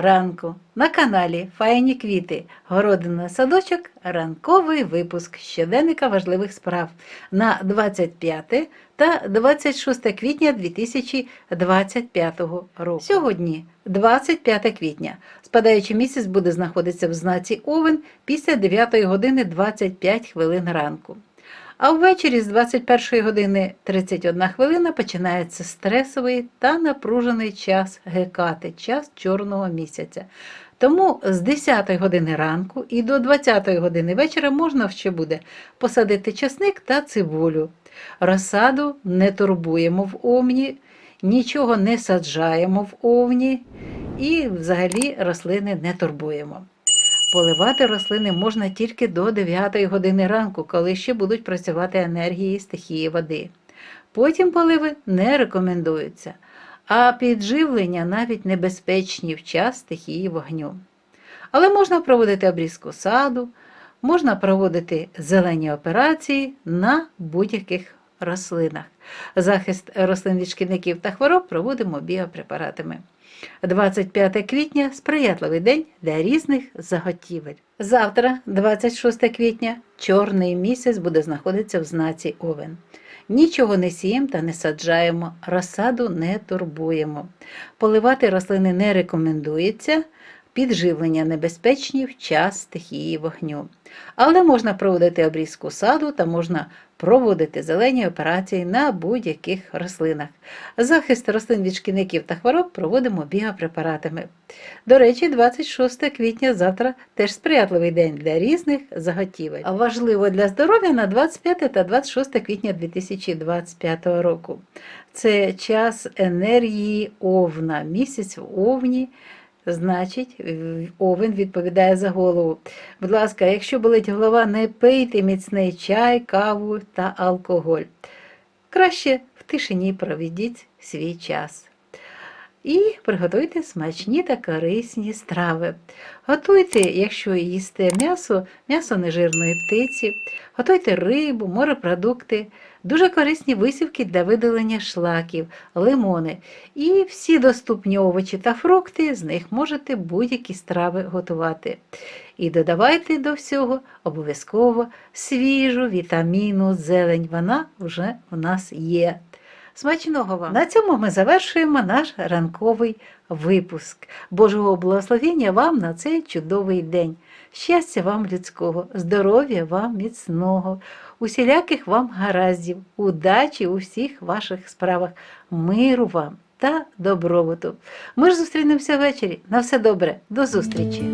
ранку на каналі Файні квіти, городина садочок, ранковий випуск щоденника важливих справ на 25 та 26 квітня 2025 року. Сьогодні 25 квітня. Спадаючий місяць буде знаходитися в знаці Овен після 9 години 25 хвилин ранку. А ввечері з 21 години 31 хвилина починається стресовий та напружений час гекати, час чорного місяця. Тому з 10 години ранку і до 20 години вечора можна ще буде посадити часник та цибулю. Розсаду не турбуємо в овні, нічого не саджаємо в овні і взагалі рослини не турбуємо. Поливати рослини можна тільки до 9 години ранку, коли ще будуть працювати енергії стихії води. Потім поливи не рекомендуються, а підживлення навіть небезпечні в час стихії вогню. Але можна проводити обрізку саду, можна проводити зелені операції на будь-яких рослинах. Захист рослин від шкідників та хвороб проводимо біопрепаратами. 25 квітня сприятливий день для різних заготівель. Завтра, 26 квітня, чорний місяць буде знаходитися в знаці Овен. Нічого не сіємо та не саджаємо, розсаду не турбуємо. Поливати рослини не рекомендується, підживлення небезпечні в час стихії вогню. Але можна проводити обрізку саду та можна проводити зелені операції на будь-яких рослинах. Захист рослин від шкідників та хвороб проводимо біопрепаратами. До речі, 26 квітня завтра теж сприятливий день для різних заготівель. Важливо для здоров'я на 25 та 26 квітня 2025 року. Це час енергії овна, місяць в овні. Значить, овен відповідає за голову. Будь ласка, якщо болить голова, не пийте міцний чай, каву та алкоголь. Краще в тишині проведіть свій час. І приготуйте смачні та корисні страви. Готуйте, якщо їсте м'ясо, м'ясо нежирної птиці, готуйте рибу, морепродукти, дуже корисні висівки для видалення шлаків, лимони. І всі доступні овочі та фрукти, з них можете будь-які страви готувати. І додавайте до всього обов'язково свіжу вітаміну зелень. Вона вже у нас є. Смачного вам! На цьому ми завершуємо наш ранковий випуск. Божого благословення вам на цей чудовий день. Щастя вам людського, здоров'я вам міцного, усіляких вам гараздів, удачі у всіх ваших справах, миру вам та добробуту. Ми ж зустрінемося ввечері. На все добре, до зустрічі!